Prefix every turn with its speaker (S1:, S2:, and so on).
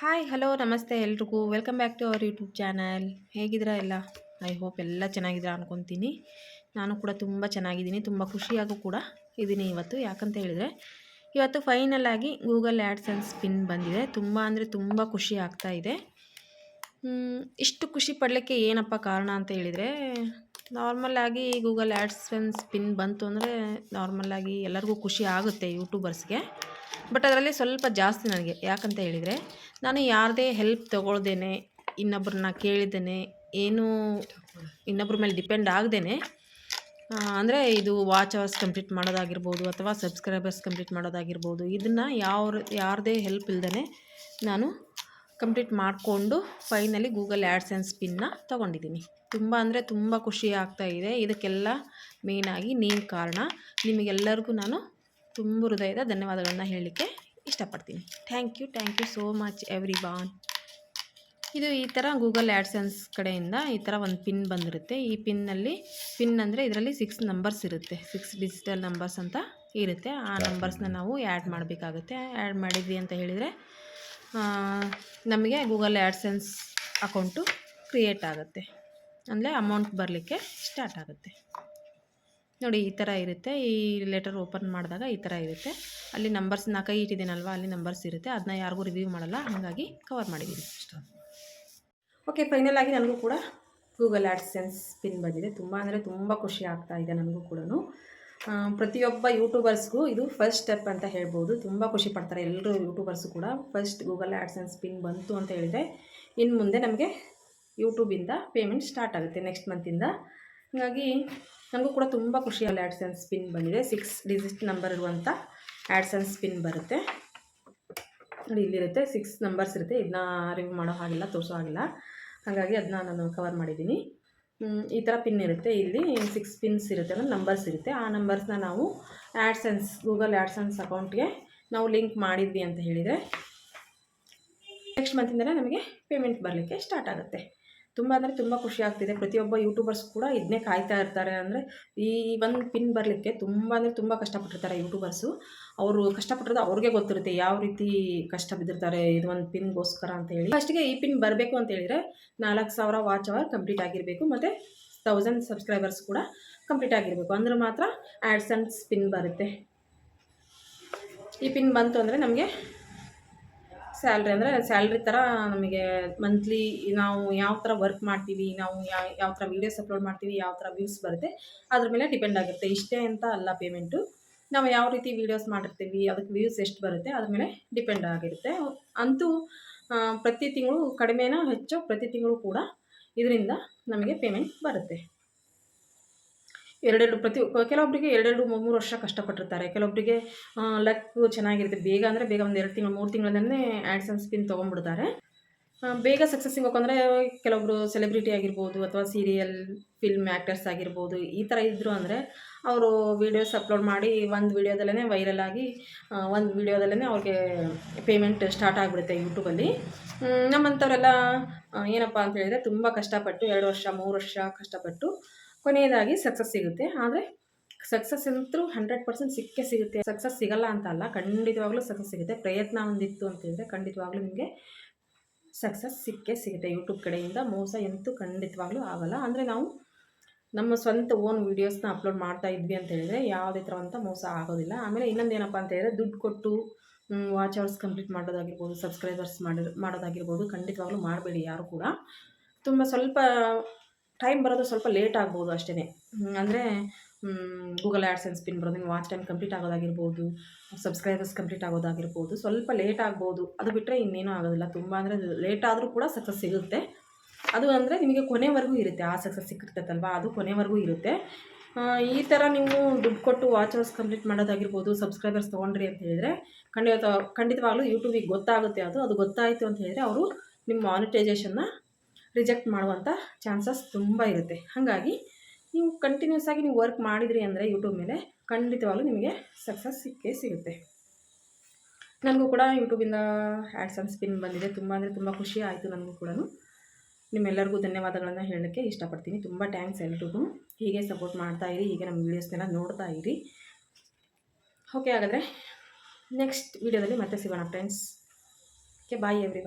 S1: Hi hello ನಮಸ್ತೆ ಎಲ್ರಿಗೂ. Welcome back to our YouTube channel ಹೇಗಿದ್ದೀರಾ ಎಲ್ಲ? ಐ ಹೋಪ್ ಎಲ್ಲ ಚೆನ್ನಾಗಿದ್ದೀರಾ ಅನ್ಕೊತೀನಿ. ನಾನು ಕೂಡ ತುಂಬ ಚೆನ್ನಾಗಿದ್ದೀನಿ. ತುಂಬ ಖುಷಿಯಾಗೂ ಕೂಡ ಇದ್ದೀನಿ ಇವತ್ತು. ಯಾಕಂತ ಹೇಳಿದರೆ, ಇವತ್ತು ಫೈನಲ್ ಆಗಿ ಗೂಗಲ್ ಆ್ಯಂಡ್ ಪಿನ್ ಬಂದಿದೆ. ತುಂಬ ಅಂದರೆ ತುಂಬ ಖುಷಿ ಆಗ್ತಾ ಇದೆ. ಇಷ್ಟು ಖುಷಿ ಪಡಲಿಕ್ಕೆ ಏನಪ್ಪ ಕಾರಣ ಅಂತ ಹೇಳಿದರೆ ನಾರ್ಮಲಾಗಿ ಗೂಗಲ್ ಆ್ಯಡ್ಸ್ ಆ್ಯಂಡ್ ಪಿನ್ ಬಂತು ಅಂದರೆ ನಾರ್ಮಲಾಗಿ ಎಲ್ಲರಿಗೂ ಖುಷಿ ಆಗುತ್ತೆ ಯೂಟ್ಯೂಬರ್ಸ್ಗೆ ಬಟ್ ಅದರಲ್ಲಿ ಸ್ವಲ್ಪ ಜಾಸ್ತಿ ನನಗೆ. ಯಾಕಂತ ಹೇಳಿದರೆ, ನಾನು ಯಾರದೇ ಹೆಲ್ಪ್ ತೊಗೊಳ್ದೇನೆ ಇನ್ನೊಬ್ಬರನ್ನ ಕೇಳಿದ್ದೇನೆ, ಏನೂ ಇನ್ನೊಬ್ಬರ ಮೇಲೆ ಡಿಪೆಂಡ್ ಆಗದೇನೆ ಅಂದರೆ ಇದು ವಾಚ್ ಅವರ್ಸ್ ಕಂಪ್ಲೀಟ್ ಮಾಡೋದಾಗಿರ್ಬೋದು ಅಥವಾ ಸಬ್ಸ್ಕ್ರೈಬರ್ಸ್ ಕಂಪ್ಲೀಟ್ ಮಾಡೋದಾಗಿರ್ಬೋದು, ಇದನ್ನು ಯಾವ ಯಾರದೇ ಹೆಲ್ಪ್ ಇಲ್ಲದೇ ನಾನು ಕಂಪ್ಲೀಟ್ ಮಾಡಿಕೊಂಡು ಫೈನಲಿ ಗೂಗಲ್ ಆ್ಯಡ್ಸೆನ್ಸ್ ಪಿನ್ನ ತೊಗೊಂಡಿದ್ದೀನಿ. ತುಂಬ ಅಂದರೆ ತುಂಬ ಖುಷಿ ಆಗ್ತಾ ಇದೆ. ಇದಕ್ಕೆಲ್ಲ ಮೇಯ್ನಾಗಿ ನೀವು ಕಾರಣ, ನಿಮಗೆಲ್ಲರಿಗೂ ನಾನು ತುಂಬ ಹೃದಯದ ಧನ್ಯವಾದಗಳನ್ನು ಹೇಳಲಿಕ್ಕೆ ಇಷ್ಟಪಡ್ತೀನಿ. Thank you thank you so much everyone ಇದು ಈ ಥರ ಗೂಗಲ್ ಆ್ಯಡ್ಸೆನ್ಸ್ ಕಡೆಯಿಂದ ಈ ಥರ ಒಂದು ಪಿನ್ ಬಂದಿರುತ್ತೆ. ಈ ಪಿನ್ನಲ್ಲಿ ಪಿನ್ ಅಂದರೆ ಇದರಲ್ಲಿ ಸಿಕ್ಸ್ ನಂಬರ್ಸ್ ಇರುತ್ತೆ. ಸಿಕ್ಸ್ ಡಿಜಿಟಲ್ ನಂಬರ್ಸ್ ಅಂತ ಇರುತ್ತೆ. ಆ ನಂಬರ್ಸ್ನ ನಾವು ಆ್ಯಡ್ ಮಾಡಬೇಕಾಗುತ್ತೆ. ಆ್ಯಡ್ ಮಾಡಿದ್ವಿ ಅಂತ ಹೇಳಿದರೆ ನಮಗೆ ಗೂಗಲ್ ಆ್ಯಡ್ಸೆನ್ಸ್ ಅಕೌಂಟು ಕ್ರಿಯೇಟ್ ಆಗುತ್ತೆ. ಅಂದರೆ ಅಮೌಂಟ್ ಬರಲಿಕ್ಕೆ ಸ್ಟಾರ್ಟ್ ಆಗುತ್ತೆ. ನೋಡಿ ಈ ಥರ ಇರುತ್ತೆ. ಈ ಲೆಟರ್ ಓಪನ್ ಮಾಡಿದಾಗ ಈ ಥರ ಇರುತ್ತೆ. ಅಲ್ಲಿ ನಂಬರ್ಸ್ ಕೈ ಇಟ್ಟಿದ್ದೀನಲ್ವ, ಅಲ್ಲಿ ನಂಬರ್ಸ್ ಇರುತ್ತೆ. ಅದನ್ನ ಯಾರಿಗೂ ರಿವ್ಯೂ ಮಾಡಲ್ಲ. ಹಾಗಾಗಿ ಕವರ್ ಮಾಡಿದ್ದೀನಿ ಓಕೆ ಫೈನಲ್ ಆಗಿ ನನಗೂ ಕೂಡ ಗೂಗಲ್ ಆ್ಯಡ್ಸೆನ್ಸ್ ಪಿನ್ ಬಂದಿದೆ. ತುಂಬ ಅಂದರೆ ತುಂಬ ಖುಷಿ ಆಗ್ತಾ ಇದೆ ನನಗೂ ಕೂಡ ಪ್ರತಿಯೊಬ್ಬ ಯೂಟ್ಯೂಬರ್ಸ್ಗೂ ಇದು ಫಸ್ಟ್ ಸ್ಟೆಪ್ ಅಂತ ಹೇಳ್ಬೋದು. ತುಂಬ ಖುಷಿ ಪಡ್ತಾರೆ ಎಲ್ಲರೂ ಯೂಟ್ಯೂಬರ್ಸು ಕೂಡ. ಫಸ್ಟ್ ಗೂಗಲ್ ಆ್ಯಡ್ಸೆನ್ಸ್ ಪಿನ್ ಬಂತು ಅಂತ ಹೇಳಿದರೆ ಇನ್ನು ಮುಂದೆ ನಮಗೆ ಯೂಟ್ಯೂಬಿಂದ ಪೇಮೆಂಟ್ ಸ್ಟಾರ್ಟ್ ಆಗುತ್ತೆ ನೆಕ್ಸ್ಟ್ ಮಂತಿಂದ ಹಾಗಾಗಿ ನನಗೂ ಕೂಡ ತುಂಬ ಖುಷಿಯಲ್ಲಿ ಆ್ಯಡ್ಸೆನ್ಸ್ ಪಿನ್ ಬಂದಿದೆ. ಸಿಕ್ಸ್ ಡಿಜಿಟ್ ನಂಬರ್ ಇರುವಂಥ ಆ್ಯಡ್ಸೆನ್ಸ್ ಪಿನ್ ಬರುತ್ತೆ. ನೋಡಿ, ಇಲ್ಲಿರುತ್ತೆ. ಸಿಕ್ಸ್ ನಂಬರ್ಸ್ ಇರುತ್ತೆ. ಇದನ್ನ ರಿವ್ಯೂ ಮಾಡೋ ಹಾಗಿಲ್ಲ, ತೋರಿಸೋ ಹಾಗಿಲ್ಲ. ಹಾಗಾಗಿ ಅದನ್ನ ನಾನು ಕವರ್ ಮಾಡಿದ್ದೀನಿ. ಈ ಥರ ಪಿನ್ ಇರುತ್ತೆ. ಇಲ್ಲಿ ಸಿಕ್ಸ್ ಪಿನ್ಸ್ ಇರುತ್ತೆ, ಅಂದರೆ ನಂಬರ್ಸ್ ಇರುತ್ತೆ. ಆ ನಂಬರ್ಸ್ನ ನಾವು ಆ್ಯಡ್ಸನ್ಸ್ ಗೂಗಲ್ ಆ್ಯಡ್ಸನ್ಸ್ ಅಕೌಂಟ್ಗೆ ನಾವು ಲಿಂಕ್ ಮಾಡಿದ್ವಿ ಅಂತ ಹೇಳಿದರೆ ನೆಕ್ಸ್ಟ್ ಮಂತಿಂದಲೇ ನಮಗೆ ಪೇಮೆಂಟ್ ಬರಲಿಕ್ಕೆ ಸ್ಟಾರ್ಟ್ ಆಗುತ್ತೆ. ತುಂಬ ಅಂದರೆ ತುಂಬ ಖುಷಿ ಆಗ್ತಿದೆ. ಪ್ರತಿಯೊಬ್ಬ ಯೂಟ್ಯೂಬರ್ಸ್ ಕೂಡ ಇದನ್ನೇ ಕಾಯ್ತಾ ಇರ್ತಾರೆ. ಅಂದರೆ ಈ ಒಂದು ಪಿನ್ ಬರಲಿಕ್ಕೆ ತುಂಬ ಅಂದರೆ ತುಂಬ ಕಷ್ಟಪಟ್ಟಿರ್ತಾರೆ ಯೂಟ್ಯೂಬರ್ಸು ಅವರು ಕಷ್ಟಪಟ್ಟಿರೋದು ಅವ್ರಿಗೆ ಗೊತ್ತಿರುತ್ತೆ ಯಾವ ರೀತಿ ಕಷ್ಟ ಬಿದ್ದಿರ್ತಾರೆ ಇದು ಒಂದು ಪಿನ್ಗೋಸ್ಕರ ಅಂತ ಹೇಳಿ. ಫಸ್ಟಿಗೆ ಈ ಪಿನ್ ಬರಬೇಕು ಅಂತ ಹೇಳಿದರೆ ನಾಲ್ಕು ಸಾವಿರ ವಾಚ್ ಅವರ್ ಕಂಪ್ಲೀಟ್ ಆಗಿರಬೇಕು. ಮತ್ತು ತೌಸಂಡ್ ಸಬ್ಸ್ಕ್ರೈಬರ್ಸ್ ಕೂಡ ಕಂಪ್ಲೀಟ್ ಆಗಿರಬೇಕು. ಅಂದ್ರೆ ಮಾತ್ರ ಆ್ಯಡ್ಸನ್ಸ್ ಪಿನ್ ಬರುತ್ತೆ. ಈ ಪಿನ್ ಬಂತು ಅಂದರೆ ನಮಗೆ ಸ್ಯಾಲ್ರಿ ಅಂದರೆ ಸ್ಯಾಲ್ರಿ ಥರ ನಮಗೆ ಮಂತ್ಲಿ ನಾವು ಯಾವ ಥರ ವರ್ಕ್ ಮಾಡ್ತೀವಿ, ನಾವು ಯಾವ ಯಾವ ಥರ ವೀಡಿಯೋಸ್ ಅಪ್ಲೋಡ್ ಮಾಡ್ತೀವಿ, ಯಾವ ಥರ ವ್ಯೂಸ್ ಬರುತ್ತೆ, ಅದ್ರ ಮೇಲೆ ಡಿಪೆಂಡ್ ಆಗುತ್ತೆ ಇಷ್ಟೇ ಅಂತ ಅಲ್ಲ ಪೇಮೆಂಟು ನಾವು ಯಾವ ರೀತಿ ವೀಡಿಯೋಸ್ ಮಾಡಿರ್ತೀವಿ, ಅದಕ್ಕೆ ವ್ಯೂಸ್ ಎಷ್ಟು ಬರುತ್ತೆ, ಅದ್ರ ಮೇಲೆ ಡಿಪೆಂಡ್ ಆಗಿರುತ್ತೆ. ಅಂತೂ ಪ್ರತಿ ತಿಂಗಳು ಕಡಿಮೆನೋ ಹೆಚ್ಚು ಪ್ರತಿ ತಿಂಗಳು ಕೂಡ ಇದರಿಂದ ನಮಗೆ ಪೇಮೆಂಟ್ ಬರುತ್ತೆ. ಎರಡೆರಡು ಪ್ರತಿ ಕೆಲವೊಬ್ಬರಿಗೆ ಎರಡೆರಡು ಮೂರು ವರ್ಷ ಕಷ್ಟಪಟ್ಟಿರ್ತಾರೆ. ಕೆಲವೊಬ್ಬರಿಗೆ ಲಕ್ ಚೆನ್ನಾಗಿರುತ್ತೆ. ಬೇಗ ಅಂದರೆ ಬೇಗ ಒಂದು ಎರಡು ತಿಂಗಳು, ಮೂರು ತಿಂಗಳನ್ನೇ ಆ್ಯಡ್ಸನ್ ಸ್ಪಿನ್ ತೊಗೊಂಡ್ಬಿಡ್ತಾರೆ. ಬೇಗ ಸಕ್ಸಸ್ ಸಿಗಬೇಕು ಅಂದರೆ ಕೆಲವೊಬ್ಬರು ಸೆಲೆಬ್ರಿಟಿ ಆಗಿರ್ಬೋದು ಅಥವಾ ಸೀರಿಯಲ್ ಫಿಲ್ಮ್ ಆ್ಯಕ್ಟರ್ಸ್ ಆಗಿರ್ಬೋದು, ಈ ಥರ ಇದ್ದರು ಅಂದರೆ ಅವರು ವೀಡಿಯೋಸ್ ಅಪ್ಲೋಡ್ ಮಾಡಿ ಒಂದು ವೀಡಿಯೋದಲ್ಲೇ ವೈರಲ್ ಆಗಿ ಒಂದು ವೀಡಿಯೋದಲ್ಲೇ ಅವ್ರಿಗೆ ಪೇಮೆಂಟ್ ಸ್ಟಾರ್ಟ್ ಆಗಿಬಿಡುತ್ತೆ ಯೂಟ್ಯೂಬಲ್ಲಿ ನಮ್ಮಂಥವರೆಲ್ಲ ಏನಪ್ಪ ಅಂತ ಹೇಳಿದರೆ ತುಂಬ ಕಷ್ಟಪಟ್ಟು ಎರಡು ವರ್ಷ, ಮೂರು ವರ್ಷ ಕಷ್ಟಪಟ್ಟು ಕೊನೆಯದಾಗಿ ಸಕ್ಸಸ್ ಸಿಗುತ್ತೆ. ಆದರೆ ಸಕ್ಸಸ್ ಅಂತೂ ಹಂಡ್ರೆಡ್ ಪರ್ಸೆಂಟ್ ಸಿಕ್ಕೇ ಸಿಗುತ್ತೆ. ಸಕ್ಸಸ್ ಸಿಗಲ್ಲ ಅಂತ ಅಲ್ಲ, ಖಂಡಿತವಾಗ್ಲೂ ಸಕ್ಸಸ್ ಸಿಗುತ್ತೆ. ಪ್ರಯತ್ನ ಒಂದಿತ್ತು ಅಂತಂದರೆ ಖಂಡಿತವಾಗ್ಲೂ ನಿಮಗೆ ಸಕ್ಸಸ್ ಸಿಕ್ಕೇ ಸಿಗುತ್ತೆ. ಯೂಟ್ಯೂಬ್ ಕಡೆಯಿಂದ ಮೋಸ ಎಂತೂ ಖಂಡಿತವಾಗ್ಲೂ ಆಗಲ್ಲ. ಅಂದರೆ ನಾವು ನಮ್ಮ ಸ್ವಂತ ಓನ್ ವೀಡಿಯೋಸ್ನ ಅಪ್ಲೋಡ್ ಮಾಡ್ತಾ ಇದ್ವಿ ಅಂತ ಹೇಳಿದರೆ ಯಾವುದೇ ಅಂತ ಮೋಸ ಆಗೋದಿಲ್ಲ. ಆಮೇಲೆ ಇನ್ನೊಂದು ಏನಪ್ಪ ಅಂತ ಹೇಳಿದ್ರೆ ದುಡ್ಡು ಕೊಟ್ಟು ವಾಚ್ ಅವರ್ಸ್ ಕಂಪ್ಲೀಟ್ ಮಾಡೋದಾಗಿರ್ಬೋದು ಸಬ್ಸ್ಕ್ರೈಬರ್ಸ್ ಮಾಡಿ, ಮಾಡೋದಾಗಿರ್ಬೋದು ಖಂಡಿತವಾಗ್ಲೂ ಮಾಡಬೇಡಿ ಯಾರು ಕೂಡ. ತುಂಬ ಸ್ವಲ್ಪ ಟೈಮ್ ಬರೋದು ಸ್ವಲ್ಪ ಲೇಟ್ ಆಗ್ಬೋದು ಅಷ್ಟೇ ಅಂದರೆ ಗೂಗಲ್ ಆ್ಯಡ್ಸೆನ್ಸ್ ಪಿನ್ ಬರೋದು ನಿಮ್ಮ ವಾಚ್ ಟೈಮ್ ಕಂಪ್ಲೀಟ್ ಆಗೋದಾಗಿರ್ಬೋದು ಸಬ್ಸ್ಕ್ರೈಬರ್ಸ್ ಕಂಪ್ಲೀಟ್ ಆಗೋದಾಗಿರ್ಬೋದು, ಸ್ವಲ್ಪ ಲೇಟ್ ಆಗ್ಬೋದು. ಅದು ಬಿಟ್ಟರೆ ಇನ್ನೇನೂ ಆಗೋದಿಲ್ಲ. ತುಂಬ ಅಂದರೆ ಲೇಟ್ ಆದರೂ ಕೂಡ ಸಕ್ಸಸ್ ಸಿಗುತ್ತೆ. ಅದು ಅಂದರೆ ನಿಮಗೆ ಕೊನೆವರೆಗೂ ಇರುತ್ತೆ. ಆ ಸಕ್ಸಸ್ ಸಿಕ್ಕಿರ್ತೈತಲ್ವ? ಅದು ಕೊನೆವರೆಗೂ ಇರುತ್ತೆ. ಈ ಥರ ನೀವು ದುಡ್ಡು ಕೊಟ್ಟು ವಾಚರ್ಸ್ ಕಂಪ್ಲೀಟ್ ಮಾಡೋದಾಗಿರ್ಬೋದು ಸಬ್ಸ್ಕ್ರೈಬರ್ಸ್ ತೊಗೊಂಡ್ರಿ ಅಂತ ಹೇಳಿದರೆ, ಖಂಡಿತ, ಖಂಡಿತವಾಗ್ಲೂ ಯೂಟ್ಯೂಬಿಗೆ ಗೊತ್ತಾಗುತ್ತೆ ಅದು. ಅದು ಗೊತ್ತಾಯಿತು ಅಂತ ಹೇಳಿದರೆ ಅವರು ನಿಮ್ಮ ಮಾನಿಟೈಸೇಷನ್ನ ರಿಜೆಕ್ಟ್ ಮಾಡುವಂಥ ಚಾನ್ಸಸ್ ತುಂಬ ಇರುತ್ತೆ. ಹಾಗಾಗಿ ನೀವು ಕಂಟಿನ್ಯೂಸ್ ಆಗಿ ನೀವು ವರ್ಕ್ ಮಾಡಿದ್ರಿ ಅಂದರೆ ಯೂಟ್ಯೂಬ್ ಮೇಲೆ ಖಂಡಿತವಾಗ್ಲೂ ನಿಮಗೆ ಸಕ್ಸಸ್ ಸಿಕ್ಕೇ ಸಿಗುತ್ತೆ. ನನಗೂ ಕೂಡ ಯೂಟ್ಯೂಬಿಂದ ಆ್ಯಡ್ಸನ್ಸ್ ಸ್ಪಿನ್ ಬಂದಿದೆ. ತುಂಬ ಅಂದರೆ ತುಂಬ ಖುಷಿ ಆಯಿತು ನನಗೂ ಕೂಡ ನಿಮ್ಮೆಲ್ಲರಿಗೂ ಧನ್ಯವಾದಗಳನ್ನು ಹೇಳೋಕ್ಕೆ ಇಷ್ಟಪಡ್ತೀನಿ. ತುಂಬ ಥ್ಯಾಂಕ್ಸ್ ಎಲ್ರಿಗೂ. ಹೀಗೆ ಸಪೋರ್ಟ್ ಮಾಡ್ತಾ ಇರಿ, ಹೀಗೆ ನಮ್ಮ ವೀಡಿಯೋಸ್ನೆಲ್ಲ ನೋಡ್ತಾ ಇರಿ. ಓಕೆ ಹಾಗಾದರೆ ನೆಕ್ಸ್ಟ್ ವೀಡಿಯೋದಲ್ಲಿ ಮತ್ತೆ ಸಿಗೋಣ ಫ್ರೆಂಡ್ಸ್ ಓಕೆ ಬಾಯ್ ಎವ್ರಿ